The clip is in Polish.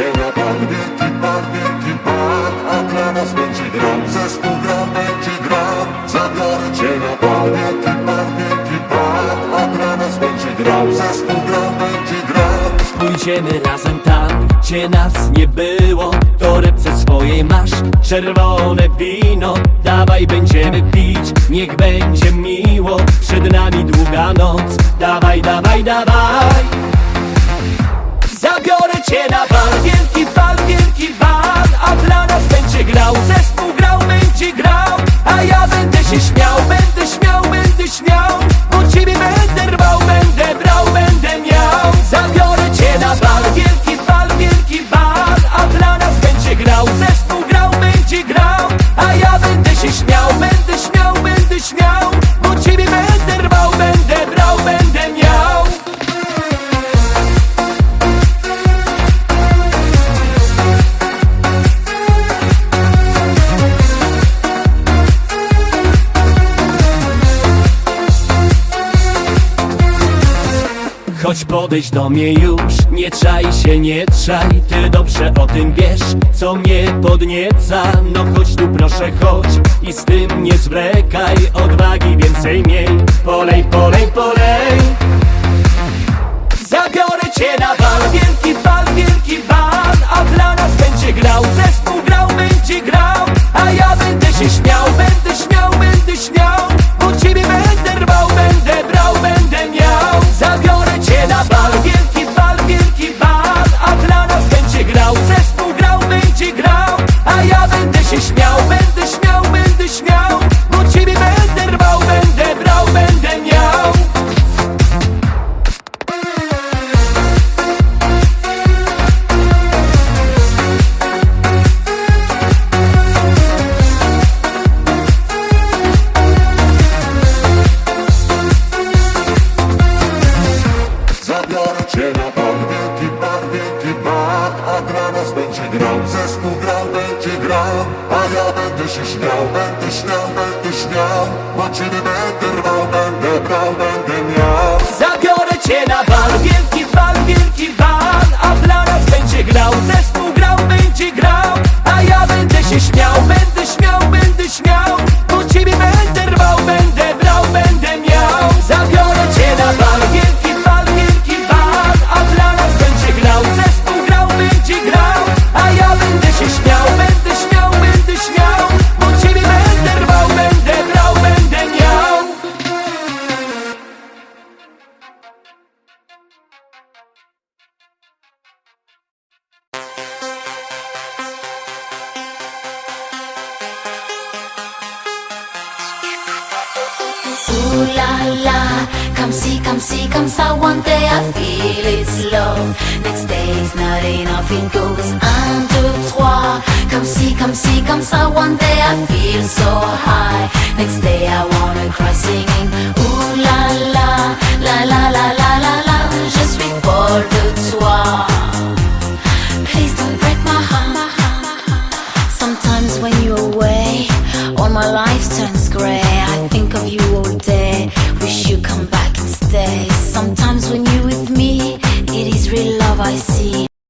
cię na wielki bal, wielki bal A dla nas będzie grał, zespół grał, będzie grał Zabiorę cię na bal, wielki bal, wielki bal A dla nas będzie grał, zespół grał, będzie grał Pójdziemy razem tam, gdzie nas nie było. Torebce swojej masz, czerwone wino. Dawaj będziemy pić, niech będzie miło. Przed nami długa noc, dawaj, dawaj, dawaj Chodź podejść do mnie już, nie czaj się, nie czaj Ty dobrze o tym wiesz, co mnie podnieca. No chodź tu proszę, chodź i z tym nie zwlekaj. Odwagi więcej miej, polej, polej, polej grał, zespół grał, będzie grał A ja będę się śmiał, będę śmiał, będę śmiał rwał, będę Ooh la la, come see, come see, come ça. One day I feel it's love, next day it's not enough. It goes un, deux, trois. Come see, come see, come ça. One day I feel so high, next day I wanna cry singing. Ooh la,